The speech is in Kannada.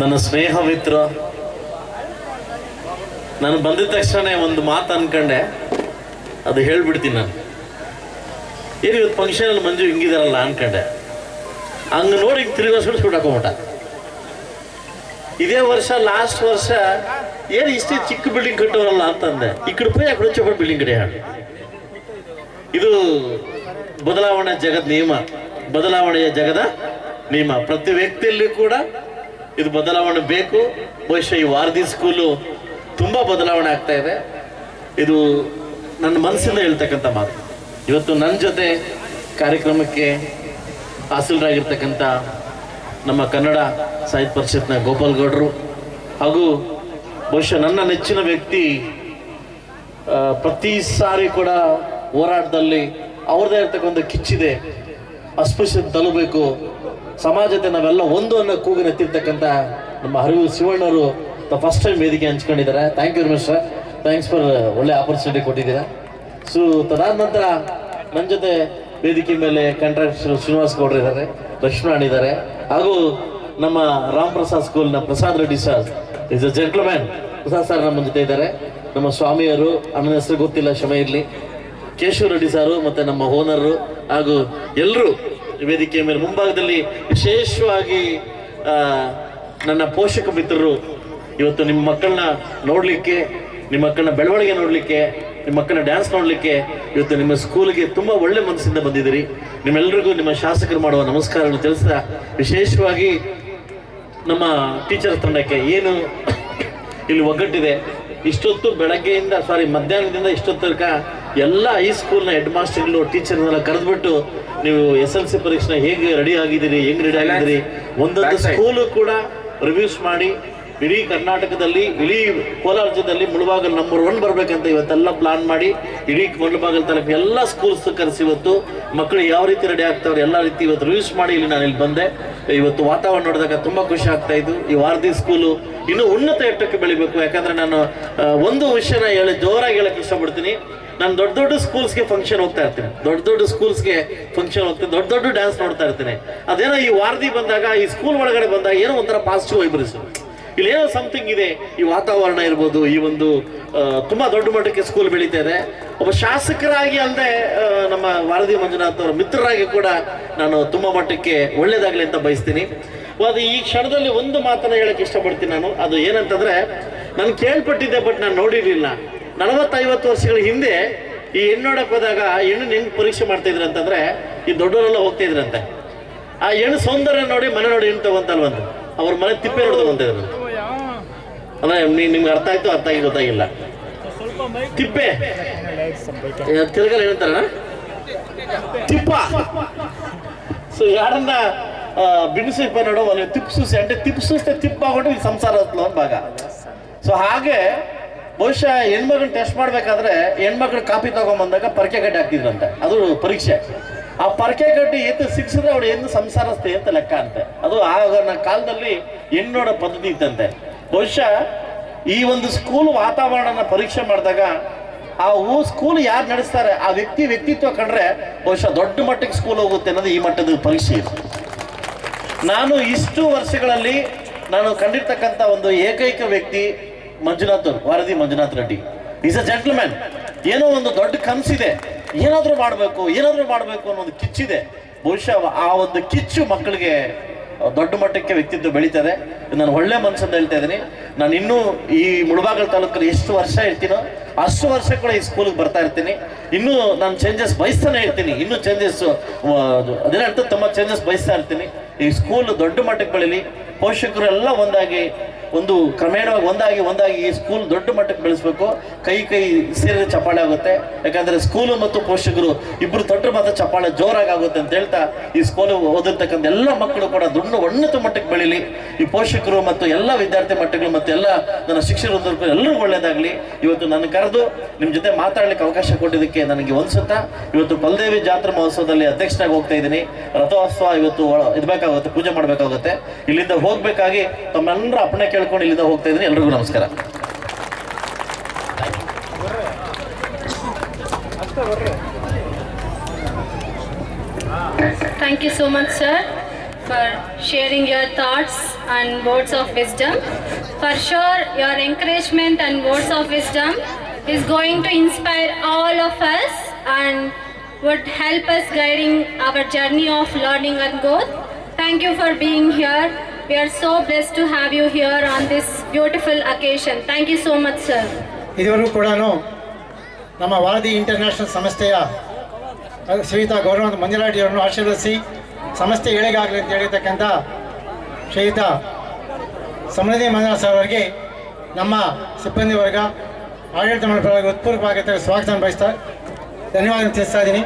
ನನ್ನ ಸ್ನೇಹ ಮಿತ್ರ ನಾನು ಬಂದಿದ ತಕ್ಷಣ ಒಂದು ಮಾತು ಅನ್ಕೊಂಡೆ. ಅದು ಹೇಳ್ಬಿಡ್ತೀನಿ ನಾನು. ಏನು ಇವತ್ತು ಫಂಕ್ಷನಲ್ಲಿ ಮಂಜು ಹಿಂಗಿದಾರಲ್ಲ ಅನ್ಕಂಡೆ. ಹಂಗೆ ನೋಡಿ ಹಿಂಗೆ ತಿರುಗಿ ಶೂಟ್ ಹಾಕೊಂಬಿಟ್ಟ. ಇದೇ ವರ್ಷ ಲಾಸ್ಟ್ ವರ್ಷ ಏನು ಇಷ್ಟೇ ಚಿಕ್ಕ ಬಿಲ್ಡಿಂಗ್ ಕಟ್ಟೋರಲ್ಲ ಅಂತಂದೆ. ಈ ಕಡೆ ಪೈ ಆ ಕಡೆ ಚೊಬ್ಬ ಬಿಲ್ಡಿಂಗ್ ಕಡೆ ಇದು ಬದಲಾವಣೆ ಜಗದ ನಿಯಮ. ಬದಲಾವಣೆಯ ಜಗದ ನಿಯಮ. ಪ್ರತಿ ವ್ಯಕ್ತಿಯಲ್ಲಿ ಕೂಡ ಇದು ಬದಲಾವಣೆ ಬೇಕು. ಬಹುಶಃ ಈ ವಾರದಿ ಸ್ಕೂಲು ತುಂಬ ಬದಲಾವಣೆ ಆಗ್ತಾ ಇದೆ. ಇದು ನನ್ನ ಮನಸ್ಸಿಂದ ಹೇಳ್ತಕ್ಕಂಥ ಮಾತು. ಇವತ್ತು ನನ್ನ ಜೊತೆ ಕಾರ್ಯಕ್ರಮಕ್ಕೆ ಹಾಸೀಲರಾಗಿರ್ತಕ್ಕಂಥ ನಮ್ಮ ಕನ್ನಡ ಸಾಹಿತ್ಯ ಪರಿಷತ್ನ ಗೋಪಾಲ್ ಗೌಡರು ಹಾಗೂ ಬಹುಶಃ ನನ್ನ ನೆಚ್ಚಿನ ವ್ಯಕ್ತಿ ಪ್ರತಿ ಸಾರಿ ಕೂಡ ಹೋರಾಟದಲ್ಲಿ ಅವ್ರದೇ ಇರ್ತಕ್ಕಂಥ ಕಿಚ್ಚಿದೆ. ಅಸ್ಪೃಶ್ಯತೆ ತಲುಬೇಕು ಸಮಾಜತೆ ನಾವೆಲ್ಲ ಒಂದು ಅನ್ನೋ ಕೂಗು ನೆತ್ತಿರ್ತಕ್ಕಂತ ನಮ್ಮ ಹರಿವು ಶಿವಣ್ಣರು ಫಸ್ಟ್ ಟೈಮ್ ವೇದಿಕೆ ಹಂಚ್ಕೊಂಡಿದ್ದಾರೆ. Thank you very thanks for ಒಳ್ಳೆ ಆಪರ್ಚುನಿಟಿ ಕೊಟ್ಟಿದ್ದೀರಾ. ಸೊ ತದಾದ ನಂತರ ನನ್ನ ಜೊತೆ ವೇದಿಕೆ ಮೇಲೆ ಕಾಂಟ್ರಾಕ್ಟ್ ಶ್ರೀನಿವಾಸ್ ಗೌಡ್ರು ಇದ್ದಾರೆ, ಲಕ್ಷ್ಮಣ್ ಇದ್ದಾರೆ, ಹಾಗೂ ನಮ್ಮ ರಾಮ್ ಪ್ರಸಾದ್ ಸ್ಕೂಲ್ನ Prasad Reddy sir is a gentleman Prasad sir ನಮ್ಮ ಜೊತೆ ಇದ್ದಾರೆ. ನಮ್ಮ ಸ್ವಾಮಿಯವರು, ಅಣ್ಣನ ಹೆಸರು ಗೊತ್ತಿಲ್ಲ ಶಮ ಇರಲಿ. ಕೇಶವ ರೆಡ್ಡಿ ಸಾರು ಮತ್ತು ನಮ್ಮ ಓನರು ಹಾಗೂ ಎಲ್ಲರೂ ವೇದಿಕೆಯ ಮೇಲೆ ಮುಂಭಾಗದಲ್ಲಿ ವಿಶೇಷವಾಗಿ ನನ್ನ ಪೋಷಕ ಮಿತ್ರರು, ಇವತ್ತು ನಿಮ್ಮ ಮಕ್ಕಳನ್ನ ನೋಡಲಿಕ್ಕೆ, ನಿಮ್ಮ ಮಕ್ಕಳನ್ನ ಬೆಳವಣಿಗೆ ನೋಡಲಿಕ್ಕೆ, ನಿಮ್ಮ ಮಕ್ಕಳನ್ನ ಡ್ಯಾನ್ಸ್ ನೋಡಲಿಕ್ಕೆ ಇವತ್ತು ನಿಮ್ಮ ಸ್ಕೂಲ್ಗೆ ತುಂಬ ಒಳ್ಳೆ ಮನಸ್ಸಿಂದ ಬಂದಿದ್ದೀರಿ. ನಿಮ್ಮೆಲ್ಲರಿಗೂ ನಿಮ್ಮ ಶಾಸಕರು ಮಾಡುವ ನಮಸ್ಕಾರವನ್ನು ತಿಳಿಸ್ತಾ, ವಿಶೇಷವಾಗಿ ನಮ್ಮ ಟೀಚರ್ ತಂಡಕ್ಕೆ ಏನು ಇಲ್ಲಿ ಒಗ್ಗಟ್ಟಿದೆ, ಇಷ್ಟೊತ್ತು ಬೆಳಗ್ಗೆಯಿಂದ ಸಾರಿ ಮಧ್ಯಾಹ್ನದಿಂದ ಇಷ್ಟೊತ್ತು ತನಕ ಎಲ್ಲ ಹೈಸ್ಕೂಲ್ನ ಹೆಡ್ ಮಾಸ್ಟರ್ಗಳು ಟೀಚರ್ನೆಲ್ಲ ಕರೆದ್ಬಿಟ್ಟು ನೀವು ಎಸ್ ಎಲ್ ಸಿ ಪರೀಕ್ಷೆ ಹೇಗೆ ರೆಡಿ ಆಗಿದ್ದೀರಿ ಹೆಂಗ್ ರೆಡಿ ಆಗಿದ್ದೀರಿ ಒಂದೊಂದು ಸ್ಕೂಲು ಕೂಡ ರಿವ್ಯೂಸ್ ಮಾಡಿ ಇಡೀ ಕರ್ನಾಟಕದಲ್ಲಿ, ಇಡೀ ಕೋಲಾರ ಜಿಲ್ಲೆಯಲ್ಲಿ ಮುಳುಬಾಗಲ್ ನಂಬರ್ ಒನ್ ಬರಬೇಕಂತ ಇವತ್ತೆಲ್ಲ ಪ್ಲಾನ್ ಮಾಡಿ, ಇಡೀ ಮುಳುಬಾಗಲ್ ತಾಲೂಕು ಎಲ್ಲ ಸ್ಕೂಲ್ಸ್ ಕರೆಸಿ ಇವತ್ತು ಮಕ್ಕಳು ಯಾವ ರೀತಿ ರೆಡಿ ಆಗ್ತಾವ್ರೆ ಎಲ್ಲ ರೀತಿ ಇವತ್ತು ರಿವ್ಯೂಸ್ ಮಾಡಿ ಇಲ್ಲಿ ನಾನು ಇಲ್ಲಿ ಬಂದೆ. ಇವತ್ತು ವಾತಾವರಣ ನೋಡಿದಾಗ ತುಂಬ ಖುಷಿ ಆಗ್ತಾ ಇದ್ದು ಈ ವಾರದಿ ಸ್ಕೂಲು ಇನ್ನೂ ಉನ್ನತ ಎಟ್ಟಕ್ಕೆ ಬೆಳಿಬೇಕು. ಯಾಕಂದ್ರೆ ನಾನು ಒಂದು ವಿಷಯನ ಹೇಳಿ ಜೋರಾಗಿ ಹೇಳಕ್ ಇಷ್ಟಪಡ್ತೀನಿ. ನಾನು ದೊಡ್ಡ ದೊಡ್ಡ ಸ್ಕೂಲ್ಸ್ಗೆ ಫಂಕ್ಷನ್ ಹೋಗ್ತಾ ಇರ್ತೀನಿ. ದೊಡ್ಡ ದೊಡ್ಡ ಸ್ಕೂಲ್ಸ್ಗೆ ಫಂಕ್ಷನ್ ಹೋಗ್ತೀನಿ. ದೊಡ್ಡ ದೊಡ್ಡ ಡ್ಯಾನ್ಸ್ ನೋಡ್ತಾ ಇರ್ತೀನಿ. ಅದೇನೋ ಈ ವಾರದಿ ಬಂದಾಗ, ಈ ಸ್ಕೂಲ್ ಒಳಗಡೆ ಬಂದಾಗ ಏನೋ ಒಂಥರ ಪಾಸಿಟಿವ್ ವೈಬ್ರೇಷನ್ ಇಲ್ಲಿ ಏನೋ ಸಮಥಿಂಗ್ ಇದೆ. ಈ ವಾತಾವರಣ ಇರ್ಬೋದು, ಈ ಒಂದು ತುಂಬಾ ದೊಡ್ಡ ಮಟ್ಟಕ್ಕೆ ಸ್ಕೂಲ್ ಬೆಳೀತಾ ಇದೆ. ಒಬ್ಬ ಶಾಸಕರಾಗಿ ಅಲ್ಲದೆ ನಮ್ಮ ವಾರದಿ ಮಂಜುನಾಥ್ ಅವರ ಮಿತ್ರರಾಗಿ ಕೂಡ ನಾನು ತುಂಬಾ ಮಟ್ಟಕ್ಕೆ ಒಳ್ಳೇದಾಗಲಿ ಅಂತ ಬಯಸ್ತೀನಿ. ಅದು ಈ ಕ್ಷಣದಲ್ಲಿ ಒಂದು ಮಾತನ್ನ ಹೇಳಕ್ ಇಷ್ಟಪಡ್ತೀನಿ ನಾನು. ಅದು ಏನಂತಂದ್ರೆ, ನಾನು ಕೇಳ್ಪಟ್ಟಿದ್ದೆ ಬಟ್ ನಾನು ನೋಡಿರ್ಲಿಲ್ಲ. ನಲವತ್ತೈವತ್ತು ವರ್ಷಗಳ ಹಿಂದೆ ಈ ಹೆಣ್ಣು ನೋಡಕ್ ಹೋದಾಗ ಹೆಣ್ಣು ಪರೀಕ್ಷೆ ಮಾಡ್ತಾ ಇದ್ರು ಅಂತಂದ್ರೆ, ಈ ದೊಡ್ಡವರೆಲ್ಲ ಹೋಗ್ತಾ ಇದ್ರಂತೆ ಆ ಹೆಣ್ಣು ಸೌಂದರ್ಯ ನೋಡಿ ಮನೆ ನೋಡಿ ಹೆಣ್ಣು ತಗೊಂತಲ್ವಂತ. ಅವ್ರ ಮನೆ ತಿಪ್ಪೆ ನೋಡಿ ತಗೊಂತಿದ್ರು ನಿಮ್ಗೆ ಅರ್ಥ ಆಯ್ತು ಅರ್ಥ ಆಗಿ ಗೊತ್ತಾಗಿಲ್ಲ? ತಿಪ್ಪೆ. ತಿರುಗಲ್ ಹೇಳ್ತಾರ ತಿಪ್ಪ. ಸೊ ಯಾರನ್ನ ಬಿಡಿಸಿ ನಡು ಅಲ್ಲಿ ತಿಪ್ಸೂಸಿ ಅಂದ್ರೆ ತಿಪ್ಸೂಸ್ತೆ ತಿಪ್ಪ ಹಾಕೊಂಡು ಈ ಸಂಸಾರ ಭಾಗ. ಸೊ ಹಾಗೆ ಬಹುಶಃ ಹೆಣ್ಮಗಳನ್ನ ಟೆಸ್ಟ್ ಮಾಡ್ಬೇಕಾದ್ರೆ ಹೆಣ್ಮಕ್ಳು ಕಾಪಿ ತಗೊಂಬಂದಾಗ ಪರಕೆ ಗಡ್ಡೆ ಹಾಕ್ತಿದ್ರಂತೆ. ಅದು ಪರೀಕ್ಷೆ. ಆ ಪರಕೆ ಗಡ್ಡೆ ಎತ್ತು ಸಿಕ್ಸಿದ್ರೆ ಅವ್ಳು ಏನು ಸಂಸಾರಸ್ತೆ ಅಂತ ಲೆಕ್ಕ ಅಂತೆ. ಅದು ಆಗ ಕಾಲದಲ್ಲಿ ಹೆಣ್ಣೋಡ ಪದ್ಧತಿ ಇತ್ತಂತೆ. ಬಹುಶಃ ಈ ಒಂದು ಸ್ಕೂಲ್ ವಾತಾವರಣನ ಪರೀಕ್ಷೆ ಮಾಡಿದಾಗ ಆ ಊ ಸ್ಕೂಲ್ ಯಾರು ನಡೆಸ್ತಾರೆ? ಆ ವ್ಯಕ್ತಿ ವ್ಯಕ್ತಿತ್ವ ಕಂಡ್ರೆ ಬಹುಶಃ ದೊಡ್ಡ ಮಟ್ಟಕ್ಕೆ ಸ್ಕೂಲ್ ಹೋಗುತ್ತೆ ಅನ್ನೋದು ಈ ಮಟ್ಟದ ಪರೀಕ್ಷೆ ಇದೆ. ನಾನು ಇಷ್ಟು ವರ್ಷಗಳಲ್ಲಿ ನಾನು ಕಂಡಿರ್ತಕ್ಕಂಥ ಒಂದು ಏಕೈಕ ವ್ಯಕ್ತಿ ಮಂಜುನಾಥ್ ವರದಿ Manjunath Reddy. Is a gentleman ಏನೋ ಒಂದು ದೊಡ್ಡ ಕನಸಿದೆ. ಏನಾದರೂ ಮಾಡಬೇಕು ಏನಾದರೂ ಮಾಡಬೇಕು ಅನ್ನೋ ಒಂದು ಕಿಚ್ಚಿದೆ. ಬಹುಶಃ ಆ ಒಂದು ಕಿಚ್ಚು ಮಕ್ಕಳಿಗೆ ದೊಡ್ಡ ಮಟ್ಟಕ್ಕೆ ವ್ಯಕ್ತಿತ್ವ ಬೆಳೀತದೆ. ನಾನು ಒಳ್ಳೆ ಮನಸ್ಸನ್ನು ಹೇಳ್ತಾ ಇದ್ದೀನಿ. ನಾನು ಇನ್ನೂ ಈ ಮುಳಬಾಗಲ್ ತಾಲೂಕಲ್ಲಿ ಎಷ್ಟು ವರ್ಷ ಇರ್ತೀನೋ ಅಷ್ಟು ವರ್ಷ ಕೂಡ ಈ ಸ್ಕೂಲ್ಗೆ ಬರ್ತಾ ಇರ್ತೀನಿ. ಇನ್ನೂ ನಾನು ಚೇಂಜಸ್ ಬಯಸ್ತಾನೆ ಇರ್ತೀನಿ. ಇನ್ನೂ ಚೇಂಜಸ್ ಅದೇನರ್ಥ ತುಂಬ ಚೇಂಜಸ್ ಬಯಸ್ತಾ ಇರ್ತೀನಿ. ಈ ಸ್ಕೂಲ್ ದೊಡ್ಡ ಮಟ್ಟಕ್ಕೆ ಬೆಳೀಲಿ ಪೋಷಕರು ಎಲ್ಲ ಒಂದಾಗಿ ಒಂದು ಕ್ರಮೇಣವಾಗಿ ಒಂದಾಗಿ ಒಂದಾಗಿ ಈ ಸ್ಕೂಲ್ ದೊಡ್ಡ ಮಟ್ಟಕ್ಕೆ ಬೆಳೆಸಬೇಕು. ಕೈ ಕೈ ಸೇರಿದ ಚಪ್ಪಾಳೆ ಆಗುತ್ತೆ. ಯಾಕಂದ್ರೆ ಸ್ಕೂಲು ಮತ್ತು ಪೋಷಕರು ಇಬ್ಬರು ತೊಟ್ಟರು ಮಾತ್ರ ಚಪ್ಪಾಳೆ ಜೋರಾಗಿ ಆಗುತ್ತೆ ಅಂತ ಹೇಳ್ತಾ ಈ ಸ್ಕೂಲ್ ಓದಿರ್ತಕ್ಕಂಥ ಎಲ್ಲ ಮಕ್ಕಳು ಕೂಡ ದೊಡ್ಡ ಉನ್ನತ ಮಟ್ಟಕ್ಕೆ ಬೆಳೀಲಿ. ಈ ಪೋಷಕರು ಮತ್ತು ಎಲ್ಲ ವಿದ್ಯಾರ್ಥಿ ಮಟ್ಟಗಳು ಮತ್ತು ಎಲ್ಲ ನನ್ನ ಶಿಕ್ಷಕರು ಎಲ್ಲರೂ ಒಳ್ಳೆಯದಾಗಲಿ. ಇವತ್ತು ನನ್ನ ಕರೆದು ನಿಮ್ಮ ಜೊತೆ ಮಾತಾಡ್ಲಿಕ್ಕೆ ಅವಕಾಶ ಕೊಟ್ಟಿದ್ದಕ್ಕೆ ನನಗೆ ಒಂದ್ಸುತ್ತಾ. ಇವತ್ತು ಬಲದೇವಿ ಜಾತ್ರಾ ಮಹೋತ್ಸವದಲ್ಲಿ ಅಧ್ಯಕ್ಷನಾಗಿ ಹೋಗ್ತಾ ಇದ್ದೀನಿ. ರಥೋತ್ಸವ ಇವತ್ತು ಇದ್ಬೇಕಾಗುತ್ತೆ, ಪೂಜೆ ಮಾಡಬೇಕಾಗುತ್ತೆ. ಇಲ್ಲಿಂದ ಹೋಗಬೇಕಾಗಿ ತಮ್ಮೆಲ್ಲರ ಅಪ್ಪಣೆ ಕೇಳ್ಕೊಂಡು ಇಲ್ಲಿಂದ ಹೋಗ್ತಾ ಇದ್ದೀನಿ ಎಲ್ರಿಗೂ ನಮಸ್ಕಾರ Thank you so much, sir, for sharing your thoughts and words of wisdom. For sure, your encouragement and words of wisdom is going to inspire all of us and would help us guiding our journey of learning and growth. Thank you for being here. We are so blessed to have you here on this beautiful occasion. Thank you so much, sir. ಇದುವರೆಗೂ ಕೂಡ ನಮ್ಮ ವಾರದಿ ಇಂಟರ್ನ್ಯಾಷನಲ್ ಸಂಸ್ಥೆಯ ಶ್ರೀಯುತ ಗೌರವ ಮಂಜುಳಾಡಿಯವರನ್ನು ಆಶೀರ್ವದಿಸಿ ಸಂಸ್ಥೆ ಏಳಿಗಾಗಲಿ ಅಂತ ಹೇಳಿರ್ತಕ್ಕಂಥ ಶ್ರೀಯುತ ಸಮೃದ್ಧಿ ಮಂಜುನಾಥ್ ಸರ್ ಅವರಿಗೆ ನಮ್ಮ ಸಿಬ್ಬಂದಿ ವರ್ಗ ಆಡಳಿತ ಮಂಡಳಿ ಪರವಾಗಿ ಹೃತ್ಪೂರ್ವಕವಾಗಿ ಸ್ವಾಗತ ಬಯಸ್ತಾ ಧನ್ಯವಾದ ತಿಳಿಸ್ತಾ ಇದ್ದೀನಿ